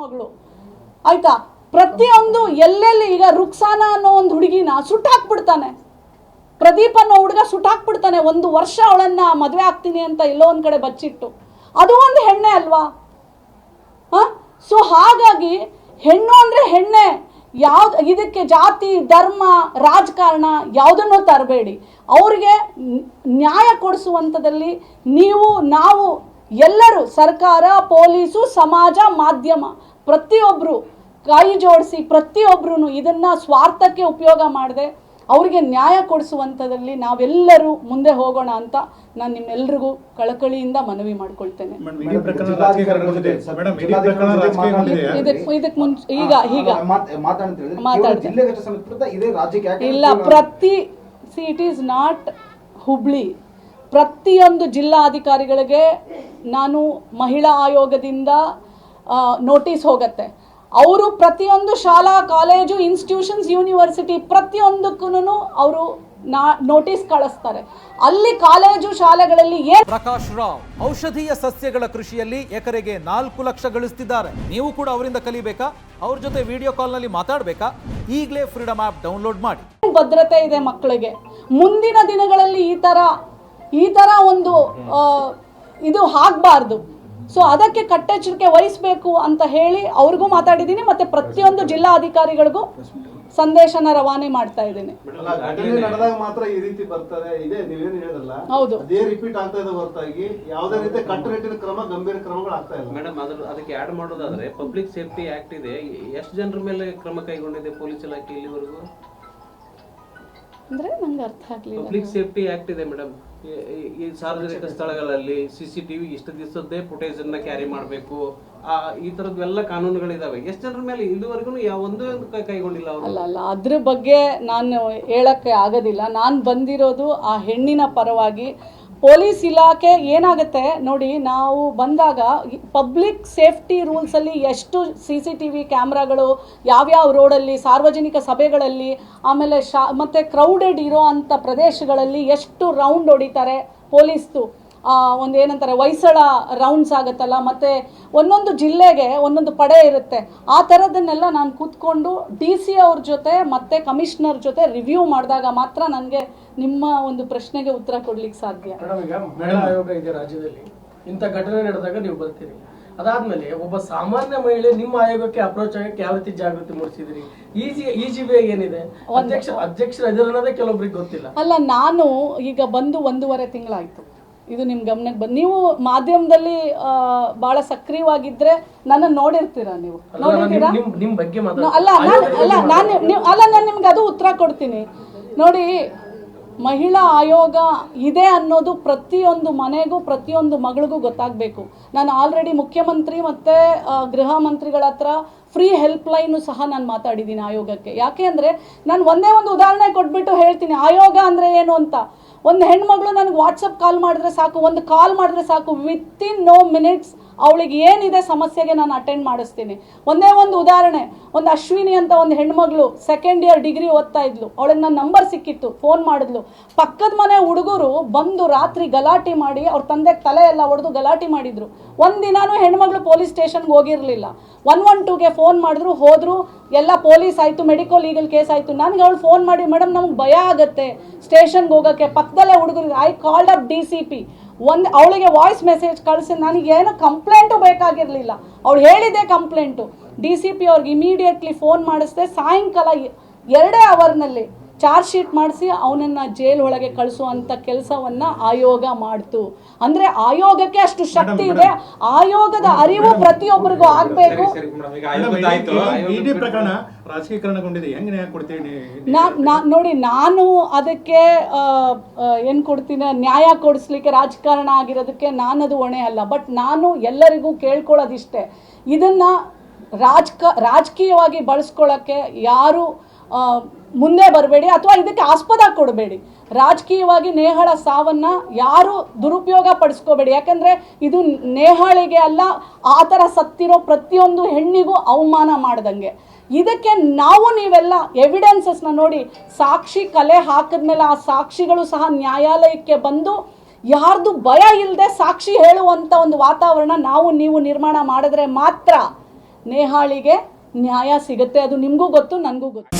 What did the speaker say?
ಮಗಳು. ಆಯ್ತಾ? ಪ್ರತಿಯೊಂದು ಎಲ್ಲೆಲ್ಲಿ ಈಗ ರುಕ್ಸಾನ ಅನ್ನೋ ಒಂದು ಹುಡುಗಿನ ಸುಟ್ಟಾಕ್ಬಿಡ್ತಾನೆ ಪ್ರದೀಪ್ ಅನ್ನೋ ಹುಡುಗ ಸುಟ್ಟಾಕ್ಬಿಡ್ತಾನೆ ಒಂದು ವರ್ಷ ಅವಳನ್ನ ಮದುವೆ ಆಗ್ತೀನಿ ಅಂತ ಎಲ್ಲೋ ಒಂದ್ ಕಡೆ ಬಚ್ಚಿಟ್ಟು. ಅದು ಒಂದು ಹೆಣ್ಣೆ ಅಲ್ವಾ? ಸೊ ಹಾಗಾಗಿ ಹೆಣ್ಣು ಅಂದ್ರೆ ಹೆಣ್ಣೆ. ಯಾವ್ದು ಇದಕ್ಕೆ ಜಾತಿ, ಧರ್ಮ, ರಾಜಕಾರಣ ಯಾವುದನ್ನು ತರಬೇಡಿ. ಅವ್ರಿಗೆ ನ್ಯಾಯ ಕೊಡಿಸುವಂಥದ್ದಲ್ಲಿ ನೀವು, ನಾವು ಎಲ್ಲರೂ ಸರ್ಕಾರ ಪೊಲೀಸು ಸಮಾಜ ಮಾಧ್ಯಮ ಪ್ರತಿಯೊಬ್ಬರು ಕೈ ಜೋಡಿಸಿ ಪ್ರತಿಯೊಬ್ಬರೂ ಇದನ್ನು ಸ್ವಾರ್ಥಕ್ಕೆ ಉಪಯೋಗ ಮಾಡದೆ ಅವರಿಗೆ ನ್ಯಾಯ ಕೊಡಿಸುವಂಥದ್ರಲ್ಲಿ ನಾವೆಲ್ಲರೂ ಮುಂದೆ ಹೋಗೋಣ ಅಂತ ನಾನು ನಿಮ್ಮೆಲ್ಲರಿಗೂ ಕಳಕಳಿಯಿಂದ ಮನವಿ ಮಾಡ್ಕೊಳ್ತೇನೆ. ಇದಕ್ಕೆ ಇದಕ್ಕೆ ಮುಂಚೆ ಈಗ ಈಗ ಮಾತಾಡ್ತಾರೆ ಮಾತಾಡ್ತೀನಿ. ಇಲ್ಲ ಪ್ರತಿ see it is not Hubli. ಪ್ರತಿಯೊಂದು ಜಿಲ್ಲಾಧಿಕಾರಿಗಳಿಗೆ ನಾನು ಮಹಿಳಾ ಆಯೋಗದಿಂದ ನೋಟಿಸ್ ಹೋಗುತ್ತೆ. ಅವರು ಪ್ರತಿಯೊಂದು ಶಾಲಾ ಕಾಲೇಜು ಇನ್ಸ್ಟಿಟ್ಯೂಷನ್ಸ್ ಯೂನಿವರ್ಸಿಟಿ ಪ್ರತಿಯೊಂದಕ್ಕೂ ಅವರು ನಾ ನೋಟಿಸ್ ಕಳಿಸ್ತಾರೆ. ಅಲ್ಲಿ ಕಾಲೇಜು ಶಾಲೆಗಳಲ್ಲಿ ಏನು ಪ್ರಕಾಶ್ ರಾವ್ ಔಷಧೀಯ ಸಸ್ಯಗಳ ಕೃಷಿಯಲ್ಲಿ ಎಕರೆಗೆ ನಾಲ್ಕು ಲಕ್ಷ ಗಳಿಸ್ತಿದ್ದಾರೆ. ನೀವು ಕೂಡ ಅವರಿಂದ ಕಲಿಬೇಕಾ? ಅವ್ರ ಜೊತೆ ವಿಡಿಯೋ ಕಾಲ್ನಲ್ಲಿ ಮಾತಾಡಬೇಕಾ? ಈಗಲೇ ಫ್ರೀಡಮ್ ಆ್ಯಪ್ ಡೌನ್ಲೋಡ್ ಮಾಡಿ. ಭದ್ರತೆ ಇದೆ ಮಕ್ಕಳಿಗೆ. ಮುಂದಿನ ದಿನಗಳಲ್ಲಿ ಈ ಥರ ಈ ಥರ ಒಂದು ಇದು ಆಗಬಾರ್ದು. ಸೊ ಅದಕ್ಕೆ ಕಟ್ಟೆಚ್ಚರಿಕೆ ವಹಿಸಬೇಕು ಅಂತ ಹೇಳಿ ಅವ್ರಿಗೂ ಮಾತಾಡಿದ್ದೀನಿ ಮತ್ತೆ ಪ್ರತಿಯೊಂದು ಜಿಲ್ಲಾ ಅಧಿಕಾರಿಗಳಿಗೂ ಸಂದೇಶನ ರವಾನೆ ಮಾಡ್ತಾ ಇದ್ದೀನಿ. ಅಲ್ಲ, ನಡೆದಾಗ ಮಾತ್ರ ಈ ರೀತಿ ಬರ್ತಾರೆ ಇದೆ ನೀವೇನು ಹೇಳಿದ್ರಲ್ಲ ಹೌದು. ಅದೇ ರಿಪೀಟ್ ಆಗ್ತಾ ಇದೆ ಹೊರತಾಗಿ. ಯಾವುದೇ ರೀತಿ ಕಟ್ಟುನಿಟ್ಟಿನ ಕ್ರಮ ಗಂಭೀರ ಕ್ರಮಗಳು ಆಗ್ತಾ ಇಲ್ಲ. ಮೇಡಮ್ ಅದ್ರ ಅದಕ್ಕೆ ಆಡ್ ಮಾಡೋದಾದ್ರೆ ಪಬ್ಲಿಕ್ ಸೇಫ್ಟಿ ಆಕ್ಟ್ ಇದೆ. ಎಷ್ಟು ಜನರ ಮೇಲೆ ಕ್ರಮ ಕೈಗೊಂಡಿದೆ ಪೊಲೀಸ್ ಇಲಾಖೆ ಇಲ್ಲಿವರೆಗೂ? ಅಂದ್ರೆ ನಂಗೆ ಅರ್ಥ ಆಗ್ಲಿಲ್ಲ. ಪಬ್ಲಿಕ್ ಸೇಫ್ಟಿ ಆಕ್ಟ್ ಇದೆ ಮೇಡಮ್ ಈ ಸಾರ್ವಜನಿಕ ಸ್ಥಳಗಳಲ್ಲಿ ಸಿ ಸಿ ಟಿ ವಿ ಇಷ್ಟು ದಿವಸದ್ದೇ ಫುಟೇಜ್ ಅನ್ನ ಕ್ಯಾರಿ ಮಾಡಬೇಕು. ಈ ಥರದ್ದೆಲ್ಲ ಕಾನೂನುಗಳಿದಾವೆ. ಎಷ್ಟು ಜನರ ಮೇಲೆ ಇದುವರೆಗೂ ಯಾವ ಒಂದೇ ಒಂದು ಕೈ- ಕೈಗೊಂಡಿಲ್ಲ ಅಲ್ಲ ಅಲ್ಲ, ಅದ್ರ ಬಗ್ಗೆ ನಾನು ಹೇಳಕ್ಕೆ ಆಗೋದಿಲ್ಲ. ನಾನು ಬಂದಿರೋದು ಆ ಹೆಣ್ಣಿನ ಪರವಾಗಿ ಪೊಲೀಸ್ ಇಲಾಖೆ ಏನಾಗುತ್ತೆ ನೋಡಿ, ನಾವು ಬಂದಾಗ ಪಬ್ಲಿಕ್ ಸೇಫ್ಟಿ ರೂಲ್ಸಲ್ಲಿ ಎಷ್ಟು ಸಿ ಸಿ ಟಿ ವಿ ಕ್ಯಾಮ್ರಾಗಳು ಯಾವ್ಯಾವ ರೋಡಲ್ಲಿ, ಸಾರ್ವಜನಿಕ ಸಭೆಗಳಲ್ಲಿ, ಆಮೇಲೆ ಶಾ ಮತ್ತು ಕ್ರೌಡೆಡ್ ಇರೋ ಅಂಥ ಪ್ರದೇಶಗಳಲ್ಲಿ ಎಷ್ಟು ರೌಂಡ್ ಹೊಡಿತಾರೆ ಪೊಲೀಸ್ದು. ಒಂದು ಏನಂತಾರೆ ಹೊಯ್ಸಳ ರೌಂಡ್ಸ್ ಆಗುತ್ತಲ್ಲ ಮತ್ತು ಒಂದೊಂದು ಜಿಲ್ಲೆಗೆ ಒಂದೊಂದು ಪಡೆ ಇರುತ್ತೆ. ಆ ಥರದನ್ನೆಲ್ಲ ನಾನು ಕೂತ್ಕೊಂಡು ಡಿ ಸಿ ಅವ್ರ ಜೊತೆ ಮತ್ತು ಕಮಿಷನರ್ ಜೊತೆ ರಿವ್ಯೂ ಮಾಡಿದಾಗ ಮಾತ್ರ ನನಗೆ ನಿಮ್ಮ ಒಂದು ಪ್ರಶ್ನೆಗೆ ಉತ್ತರ ಕೊಡ್ಲಿಕ್ಕೆ ಸಾಧ್ಯ. ಮಹಿಳಾ ಆಯೋಗ ಇದೆ ರಾಜ್ಯದಲ್ಲಿ. ಇಂಥ ಘಟನೆ ನಡೆದಾಗ ನೀವು ಬರ್ತೀರಿ. ಅದಾದ್ಮೇಲೆ ಒಬ್ಬ ಸಾಮಾನ್ಯ ಮಹಿಳೆ ನಿಮ್ಮ ಆಯೋಗಕ್ಕೆ ಅಪ್ರೋಚ್ ಆಗಕ್ಕೆ ಯಾವ ರೀತಿ ಜಾಗೃತಿ ಮೂಡಿಸಿದಿರಿ? ಈಜಿ ಈಜಿ ವೇ ಏನಿದೆ ಅಧ್ಯಕ್ಷ ಅಧ್ಯಕ್ಷರ ಅನ್ನೋದೇ ಕೆಲವೊಬ್ರಿಗೆ ಗೊತ್ತಿಲ್ಲ. ಅಲ್ಲ ನಾನು ಈಗ ಬಂದು ಒಂದೂವರೆ ತಿಂಗಳಾಯ್ತು. ಇದು ನಿಮ್ಮ ಗಮನಕ್ಕೆ ಬಂದು ನೀವು ಮಾಧ್ಯಮದಲ್ಲಿ ಬಹಳ ಸಕ್ರಿಯವಾಗಿದ್ರೆ ನನ್ನ ನೋಡಿರ್ತೀರಾ ನೀವು? ನೋಡಿರ್ತೀರಾ? ಅಲ್ಲ ನಾನು ಅಲ್ಲ ನಾನು ನೀವು ಅಲ್ಲ ನಾನು ನಿಮ್ಗೆ ಅದು ಉತ್ತರ ಕೊಡ್ತೀನಿ. ನೋಡಿ ಮಹಿಳಾ ಆಯೋಗ ಇದೆ ಅನ್ನೋದು ಪ್ರತಿಯೊಂದು ಮನೆಗೂ ಪ್ರತಿಯೊಂದು ಮಗಳಿಗೂ ಗೊತ್ತಾಗಬೇಕು. ನಾನು ಆಲ್ರೆಡಿ ಮುಖ್ಯಮಂತ್ರಿ ಮತ್ತು ಗೃಹ ಮಂತ್ರಿಗಳ ಹತ್ರ ಫ್ರೀ ಹೆಲ್ಪ್ ಲೈನು ಸಹ ನಾನು ಮಾತಾಡಿದ್ದೀನಿ ಆಯೋಗಕ್ಕೆ. ಯಾಕೆ ಅಂದರೆ ನಾನು ಒಂದೇ ಒಂದು ಉದಾಹರಣೆ ಕೊಟ್ಬಿಟ್ಟು ಹೇಳ್ತೀನಿ. ಆಯೋಗ ಅಂದರೆ ಏನು ಅಂತ? ಒಂದು ಹೆಣ್ಮಗಳು ನನಗೆ ವಾಟ್ಸಪ್ ಕಾಲ್ ಮಾಡಿದ್ರೆ ಸಾಕು ಒಂದು ಕಾಲ್ ಮಾಡಿದ್ರೆ ಸಾಕು ವಿತಿನ್ ನೋ ಮಿನಿಟ್ಸ್ ಅವಳಿಗೆ ಏನಿದೆ ಸಮಸ್ಯೆಗೆ ನಾನು ಅಟೆಂಡ್ ಮಾಡಿಸ್ತೀನಿ. ಒಂದೇ ಒಂದು ಉದಾಹರಣೆ, ಒಂದು ಅಶ್ವಿನಿ ಅಂತ ಒಂದು ಹೆಣ್ಮಗಳು ಸೆಕೆಂಡ್ ಇಯರ್ ಡಿಗ್ರಿ ಓದ್ತಾ ಇದ್ಲು. ಅವಳಿಗೆ ನನ್ನ ನಂಬರ್ ಸಿಕ್ಕಿತ್ತು ಫೋನ್ ಮಾಡಿದ್ಲು. ಪಕ್ಕದ ಮನೆ ಹುಡುಗರು ಬಂದು ರಾತ್ರಿ ಗಲಾಟೆ ಮಾಡಿ ಅವ್ರ ತಂದೆಗೆ ತಲೆ ಎಲ್ಲ ಹೊಡೆದು ಗಲಾಟೆ ಮಾಡಿದ್ರು. ಒಂದಿನಾನು ಹೆಣ್ಮಗಳು ಪೊಲೀಸ್ ಸ್ಟೇಷನ್ಗೆ ಹೋಗಿರಲಿಲ್ಲ. ಒನ್ ಒನ್ ಟೂಗೆ ಫೋನ್ ಮಾಡಿದ್ರು, ಹೋದ್ರು, ಎಲ್ಲ ಪೊಲೀಸ್ ಆಯಿತು ಮೆಡಿಕಲ್ ಲೀಗಲ್ ಕೇಸ್ ಆಯಿತು. ನನಗೆ ಅವಳು ಫೋನ್ ಮಾಡಿ ಮೇಡಮ್ ನಮ್ಗೆ ಭಯ ಆಗುತ್ತೆ. ಸ್ಟೇಷನ್ಗೆ ಹೋಗೋಕ್ಕೆ. ಪಕ್ಕದಲ್ಲೇ ಹುಡುಗರು I called up D C P ಒಂದು ಅವಳಿಗೆ ವಾಯ್ಸ್ ಮೆಸೇಜ್ ಕಳಿಸಿ ನನಗೆ ಏನು ಕಂಪ್ಲೇಂಟು ಬೇಕಾಗಿರಲಿಲ್ಲ. ಅವಳು ಹೇಳಿದೆ ಕಂಪ್ಲೇಂಟು ಡಿ ಸಿ ಪಿ ಅವ್ರಿಗೆ ಇಮಿಡಿಯೇಟ್ಲಿ ಫೋನ್ ಮಾಡಿಸ್ದೆ ಸಾಯಂಕಾಲ ಎರಡೇ ಅವರ್ನಲ್ಲಿ ಚಾರ್ಜ್ ಶೀಟ್ ಮಾಡಿಸಿ ಅವನನ್ನು ಜೈಲ್ ಒಳಗೆ ಕಳಿಸುವಂಥ ಕೆಲಸವನ್ನ ಆಯೋಗ ಮಾಡ್ತು. ಅಂದರೆ ಆಯೋಗಕ್ಕೆ ಅಷ್ಟು ಶಕ್ತಿ ಇದೆ. ಆಯೋಗದ ಅರಿವು ಪ್ರತಿಯೊಬ್ಬರಿಗೂ ಆಗಬೇಕು. ನೋಡಿ ನಾನು ಅದಕ್ಕೆ ಏನು ಕೊಡ್ತೀನಿ? ನ್ಯಾಯ ಕೊಡಿಸ್ಲಿಕ್ಕೆ ರಾಜಕಾರಣ ಆಗಿರೋದಕ್ಕೆ ನಾನದು ಹೊಣೆ ಅಲ್ಲ. ಬಟ್ ನಾನು ಎಲ್ಲರಿಗೂ ಕೇಳ್ಕೊಳ್ಳೋದಿಷ್ಟೇ. ಇದನ್ನ ರಾಜಕ ರಾಜಕೀಯವಾಗಿ ಬಳಸ್ಕೊಳ್ಳೋಕ್ಕೆ ಯಾರು ಮುಂದೆ ಬರಬೇಡಿ ಅಥವಾ ಇದಕ್ಕೆ ಆಸ್ಪದ ಕೊಡಬೇಡಿ. ರಾಜಕೀಯವಾಗಿ ನೇಹಳ ಸಾವನ್ನ ಯಾರು ದುರುಪಯೋಗ ಪಡಿಸ್ಕೋಬೇಡಿ. ಯಾಕಂದ್ರೆ ಇದು ನೇಹಳಿಗೆ ಅಲ್ಲ, ಆ ಥರ ಸತ್ತಿರೋ ಪ್ರತಿಯೊಂದು ಹೆಣ್ಣಿಗೂ ಅವಮಾನ ಮಾಡ್ದಂಗೆ. ಇದಕ್ಕೆ ನಾವು ನೀವೆಲ್ಲ ಎವಿಡೆನ್ಸಸ್ನ ನೋಡಿ ಸಾಕ್ಷಿ ಕಲೆ ಹಾಕಿದ್ಮೇಲೆ ಆ ಸಾಕ್ಷಿಗಳು ಸಹ ನ್ಯಾಯಾಲಯಕ್ಕೆ ಬಂದು ಯಾರ್ದು ಭಯ ಇಲ್ಲದೆ ಸಾಕ್ಷಿ ಹೇಳುವಂಥ ಒಂದು ವಾತಾವರಣ ನಾವು ನೀವು ನಿರ್ಮಾಣ ಮಾಡಿದ್ರೆ ಮಾತ್ರ ನೇಹಾಳಿಗೆ ನ್ಯಾಯ ಸಿಗುತ್ತೆ. ಅದು ನಿಮಗೂ ಗೊತ್ತು, ನನಗೂ ಗೊತ್ತು.